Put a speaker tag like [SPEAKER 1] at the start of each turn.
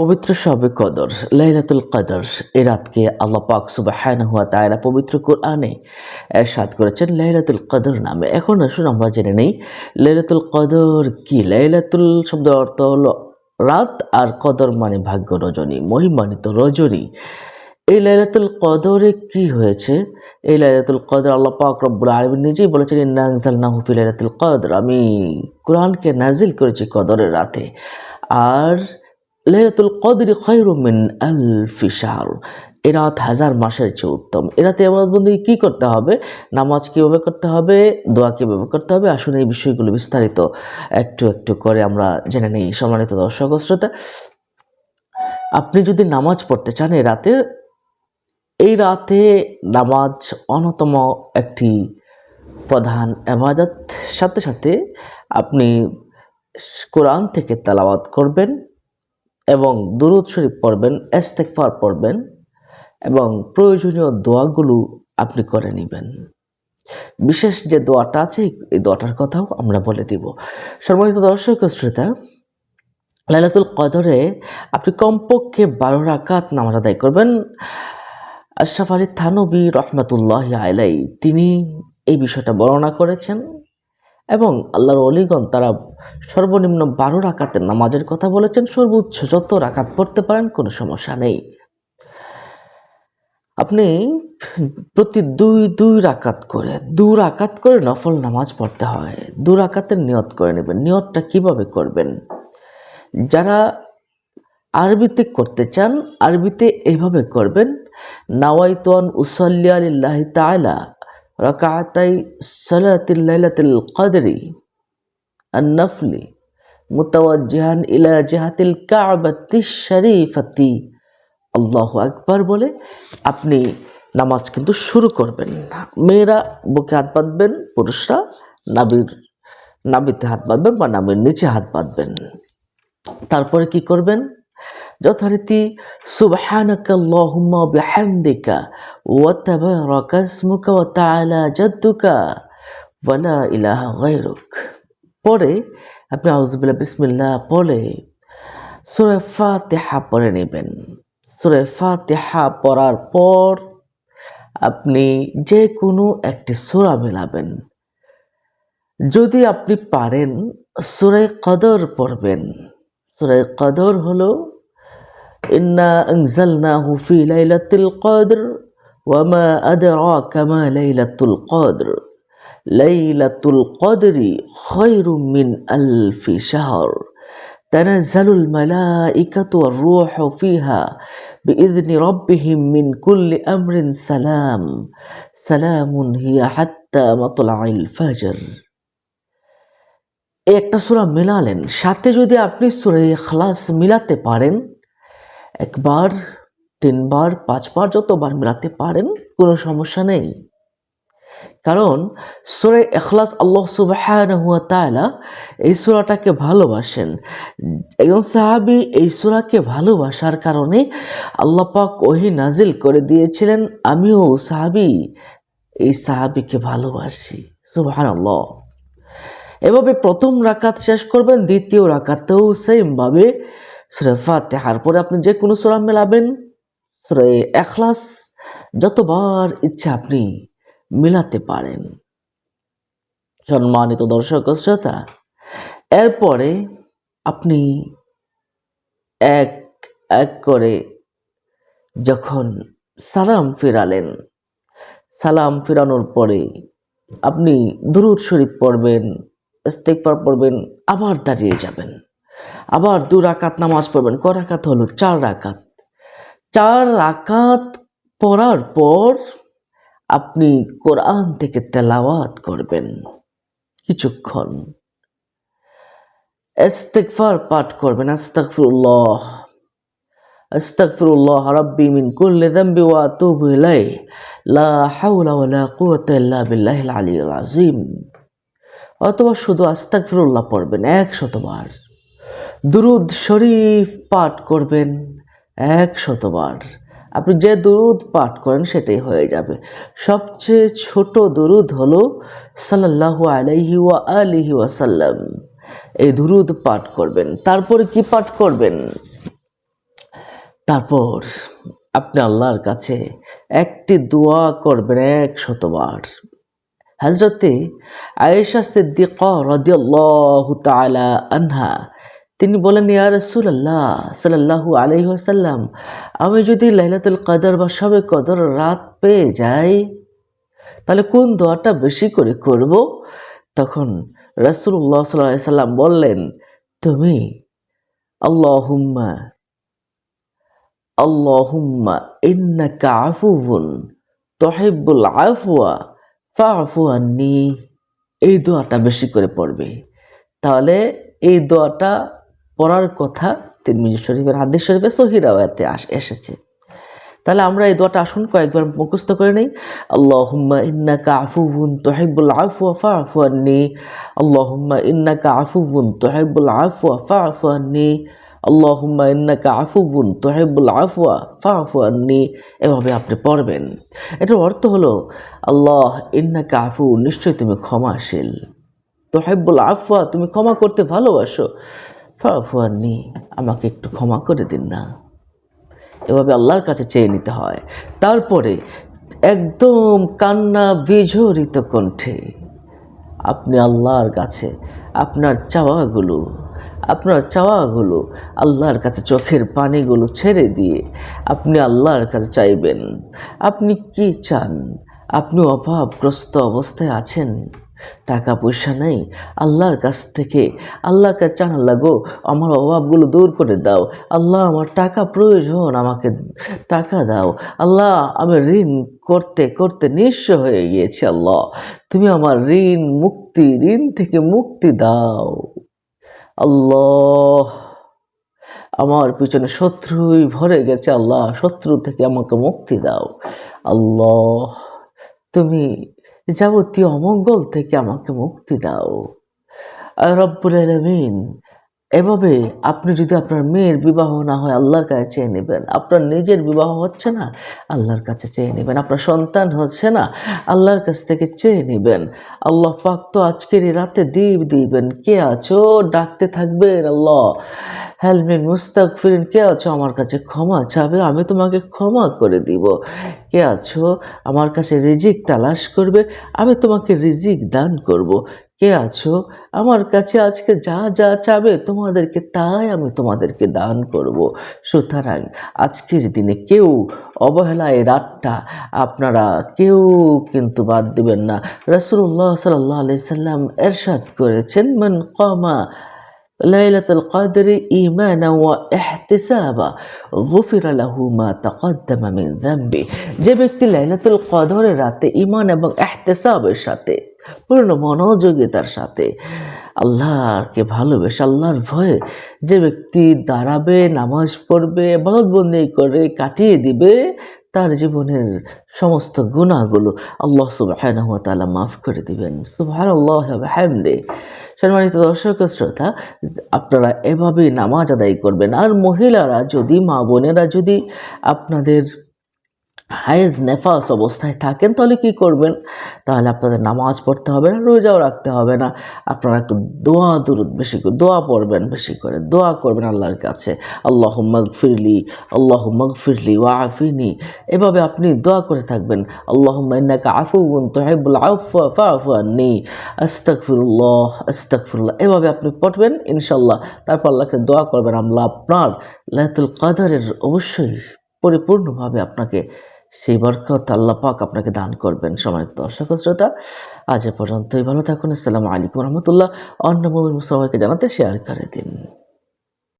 [SPEAKER 1] পবিত্র সবে কদর, লাইলাতুল কদর, এ রাতকে আল্লাহ পাক সুবাহান হুয়া তায়রা পবিত্র কোরআনে এরশাদ করেছেন লাইলাতুল কদর নামে। এখন আসুন আমরা জেনে নেই, লাইলাতুল কদর কি? লাইলাতুল শব্দের অর্থ হলো রাত আর কদর মানে ভাগ্য রজনী মহিমানিত রজনী। এই লাইলাতুল কদরে কি হয়েছে? এই লাইলাতুল কদর আল্লাহ পাক রব্বুল আলমিন নিজেই বলেছেন নাজাল আনজালনাহু ফি লাইলাতুল কদর। আমি কোরআনকে নাজিল করেছি কদরের রাতে। আর লাইলাতুল কদরি খৈরু মিন আলফি শাহর। এ রাত হাজার মাসের চেয়ে উত্তম। এ রাতে বন্দি কী করতে হবে? নামাজ কীভাবে করতে হবে? দোয়া কীভাবে করতে হবে? আসুন এই বিষয়গুলো বিস্তারিত একটু একটু করে আমরা জেনে নিই সম্মানিত দর্শক শ্রোতা। আপনি যদি নামাজ পড়তে চান এই রাতে এই রাতে নামাজ অন্যতম একটি প্রধান এবাদত সাথে সাথে আপনি কোরআন থেকে তেলাওয়াত করবেন। এবং দুরুদ শরীফ পড়বেন এস্তেকফার পড়বেন এবং প্রয়োজনীয় দোয়াগুলো আপনি করে নেবেন। বিশেষ যে দোয়াটা আছে, এই দোয়াটার কথাও আমরা বলে দিব। সম্মানিত দর্শক শ্রোতা, লাইলাতুল কদরে আপনি কমপক্ষে বারো রাকাত নামাজ আদায় করবেন। আশরাফ আলী থানবী রহমতুল্লাহ আলাই তিনি এই বিষয়টা বর্ণনা করেছেন। এবং আল্লাহর অলিগণ তারা সর্বনিম্ন বারো রাকাতের নামাজের কথা বলেছেন, সর্বোচ্চ যত রাকাত পড়তে পারেন কোনো সমস্যা নেই। আপনি প্রতি দুই দুই রাকাত করে, দু রাকাত করে নফল নামাজ পড়তে হয়। দু রাকাতের নিয়ত করে নেবেন। নিয়তটা কীভাবে করবেন? যারা আরবিতে করতে চান, আরবিতে এইভাবে করবেন নাওয়াইতন উসল্লি আলিল্লাহ তালা রকাতাই সালাতিল লাইলাতুল কদরি النفل متوجها إلى جهة الكعبة الشريفة আল্লাহ আকবার বলে আপনি নামাজ কিন্তু শুরু করবেন মেয়েরা বুকে হাত বাঁধবেন পুরুষরা নাবির নাবিতে হাত বাঁধবেন বা নাবির নিচে হাত বাঁধবেন তারপরে কি করবেন যথারীতি সুবহানাকা আল্লাহুম্মা বিহামদিকা ওয়া তাবারাকা ইসমুকা ওয়া তাআলা জাদ্দুকা ইলাহা পরে আপনি আউযুবিল্লাহ বিসমিল্লাহ পড়ে সূরা ফাতিহা পড়ে নেবেন। সূরা ফাতিহা পড়ার পর আপনি যে কোনো একটি সূরা মেলাবেন। যদি আপনি পারেন সুরে কদর পড়বেন। সূরা কদর হলো إنا أنزلناه في ليلة القدر وما أدراك ما ليلة القدر ليلة القدر خير من ألف شهر تنزل الملائكة والروح فيها بإذن ربهم من كل أمر سلام سلام هي حتى مطلع الفجر এই একটা সুরা মিলালেন সাথে যদি আপনি সুরে খালাস মিলাতে পারেন একবার, তিনবার, পাঁচবার যতবার মেলাতে পারেন, কোনো সমস্যা নেই। কারণ সুরে এখলাস আল্লাহ সুবাহ এই সুরাটাকে ভালোবাসেন। একজন সাহাবি এই সুরাকে ভালোবাসার কারণে আল্লাহ পাক ওহি নাজিল করে দিয়েছিলেন, আমিও সাহাবি এই সাহাবিকে ভালোবাসি। সুবাহান আল্লাহ এভাবে প্রথম রাকাত শেষ করবেন, দ্বিতীয় রাকাতেও সেমভাবে সুরে ফাতেহার পরে আপনি যে কোনো সুরা মেলাবেন। সুরে এখলাস, যতবার ইচ্ছা আপনি মিলাতে পারেন। সম্মানিত দর্শক শ্রোতা, এরপরে আপনি এক এক করে যখন সালাম ফেরালেন, সালাম ফেরানোর পরে আপনি দুরুদ শরীফ পড়বেন ইস্তেকবার পড়বেন, আবার দাঁড়িয়ে যাবেন। আবার দু রাকাত নামাজ পড়বেন। ক রাকাত হলো? চার রাকাত। চার রাকাত পড়ার পর আপনি কোরআন থেকে তেলাওয়াত করবেন। কিছুক্ষণ। ইস্তেগফার পাঠ করবেন। আস্তাগফিরুল্লাহ। আস্তাগফিরুল্লাহ রাব্বি মিন কুল্লি যামবি ওয়া আতুবু ইলাইহি। লা হাওলা ওয়া লা কুওয়াতা ইল্লা বিল্লাহিল আলিয়্যিল আযীম। অথবা শুধু আস্তাগফিরুল্লাহ পড়বেন একশতবার। দুরুদ শরীফ পাঠ করবেন এক শতবার আপনি যে দুরুদ পাঠ করেন সেটাই হয়ে যাবে। সবচেয়ে ছোট দুরুদ হলো সাল্লাল্লাহু আলাইহি ওয়া আলিহি ওয়াসাল্লাম। এই দুরুদ পাঠ করবেন। তারপরে কি পাঠ করবেন? তারপর আপনি আল্লাহর কাছে একটি দোয়া করবেন এক শতবার হজরতে আয়েশা সিদ্দিকা রদিয়াল্লাহু তাআলা আনহা তিনি বলেন, ইয়া রাসূলুল্লাহ সাল্লাল্লাহু আলাইহি ওয়াসাল্লাম, আমি যদি লাইলাতুল কদর বা সবে কদর রাত পেয়ে যাই, তাহলে কোন দোয়াটা বেশি করে করব? তখন রাসূলুল্লাহ সাল্লাল্লাহু আলাইহি সাল্লাম বললেন, তুমি আল্লাহুম্মা আল্লাহুম্মা ইন্নাকা আফুউন তুহিব্বুল আফওয়া ফাফু আন্নি। এই দোয়াটা বেশি করে পড়বে। তাহলে এই দোয়াটা পড়ার কথা তিরমিজি শরীফের হাদিস শরীফে সহিরাওয়াতে এসেছে। তাহলে আমরা এই দোয়াটা আসুন, কয়েকবার মুখস্থ করে নেই। আল্লাহুম্মা ইন্নাকা আফুউন তুহিব্বুল আফওয়া ফাফু আন্নি। আল্লাহুম্মা ইন্নাকা আফুউন তুহিব্বুল আফওয়া ফাফু আন্নি। আল্লাহুম্মা ইন্নাকা আফুউন তুহিব্বুল আফওয়া ফাফু আন্নি। এভাবে আপনি পড়বেন। এটার অর্থ হলো, আল্লাহ ইন্নাকা আফু, নিশ্চয়ই তুমি ক্ষমাশীল। তোহেব্বুল আফওয়া তুমি ক্ষমা করতে ভালোবাসো। ফাফু আন্নি, আমাকে একটু ক্ষমা করে দিন না। এভাবে আল্লাহর কাছে চেয়ে নিতে হয়। তারপরে একদম কান্না বিঝরিত কণ্ঠে, আপনি আল্লাহর কাছে আপনার চাওয়াগুলো আপনার চাওয়াগুলো আল্লাহর কাছে চোখের পানিগুলো ছেড়ে দিয়ে আপনি আল্লাহর কাছে চাইবেন। আপনি কি চান? আপনি অভাবগ্রস্ত অবস্থায় আছেন? টাকা পয়সা নেই, আল্লাহর কাছ থেকে, আল্লাহর কাছে চান, আল্লাহ গো, আমার অভাবগুলো দূর করে দাও। আল্লাহ, আমার টাকা প্রয়োজন, আমাকে টাকা দাও। আল্লাহ, আমি ঋণ করতে করতে নিঃস্ব হয়ে গিয়েছি, আল্লাহ। তুমি আমার ঋণ, মুক্তি, ঋণ থেকে মুক্তি দাও। আল্লাহ, আমার পিছনে শত্রুই ভরে গেছে, আল্লাহ। শত্রু থেকে আমাকে মুক্তি দাও। আল্লাহ, তুমি যাবতীয় অমঙ্গল থেকে আমাকে মুক্তি দাও। রব্বুল আলমিন এভাবে আপনি যদি আপনার মেয়ের বিবাহ না হয় আল্লাহর কাছে চেয়ে নেবেন, আপনার নিজের বিবাহ হচ্ছে না, আল্লাহর কাছে চেয়ে নেবেন, আপনার সন্তান হচ্ছে না, আল্লাহর কাছ থেকে চেয়ে নেবেন। আল্লাহ পাক তো আজকের এই রাতে দ্বীপ দিবেন, কে আছো? ডাকতে থাকবেন আল্লাহ। হেলমেন মুস্তাক ফিরিন কে আছো? আমার কাছে ক্ষমা চাবে, আমি তোমাকে ক্ষমা করে দিব। কে আছো? আমার কাছে রিজিক তালাশ করবে, আমি তোমাকে রিজিক দান করব। কে আছো? আমার কাছে আজকে যা যা চাবে তোমাদেরকে তাই আমি তোমাদেরকে দান করব। সুতরাং আজকের দিনে কেউ অবহেলায় রাতটা আপনারা কেউ কিন্তু বাদ দেবেন না। রসুল্লাহ সাল্লাহ আলি সাল্লাম এরশাদ করেছেন, মান কমা ليلة القدر إيمانا واحتسابا غفر له ما تقدم من ذنبه যে ব্যক্তি লাইলাতুল কদরের রাতে ইমান এবং এহতেসাবের সাথে পূর্ণ মনোযোগিতার সাথে আল্লাহকে ভালোবেসে আল্লাহর ভয়ে যে ব্যক্তি দাঁড়াবে নামাজ পড়বে বলদবন্দি করে কাটিয়ে দিবে তার জীবনের সমস্ত গুণাগুলো আল্লাহ সুবাহ মাফ করে দিবেন। সুবাহ আল্লাহ হ্যামদে সম্মানিত দর্শক শ্রোতা, আপনারা এভাবেই নামাজ আদায় করবেন। আর মহিলারা যদি মা বোনেরা যদি আপনাদের হায়েজ নেফাস অবস্থায় থাকেন, তাহলে কি করবেন? তাহলে আপনাদের নামাজ পড়তে হবে না, রোজাও রাখতে হবে না। আপনারা একটু দোয়া, দুরুদ বেশি করে, দোয়া পড়বেন বেশি করে, দোয়া করবেন আল্লাহর কাছে। আল্লাহ মগফিরলি আল্লাহ মগফিরলি ওয়া আফিনি। এভাবে আপনি দোয়া করে থাকবেন। আল্লাহ ইন্নাকা আফুন তোহেবুল আন্নি। আস্তাকফিরুল্লাহ আস্তাকফিরুল্লাহ এভাবে আপনি পড়বেন ইনশাল্লাহ তারপর আল্লাহকে দোয়া করবেন, আল্লাহ আপনার লাইতুল কাদারের অবশ্যই পরিপূর্ণভাবে আপনাকে সেই বরকত আল্লাহ পাক আপনাকে দান করবেন সময় দর্শক শ্রোতা। আজ পর্যন্তই। ভালো থাকুন। আসসালামু আলাইকুম রহমতুল্লাহ। অন্য মুমিন সবাইকে জানাতে শেয়ার করে দিন।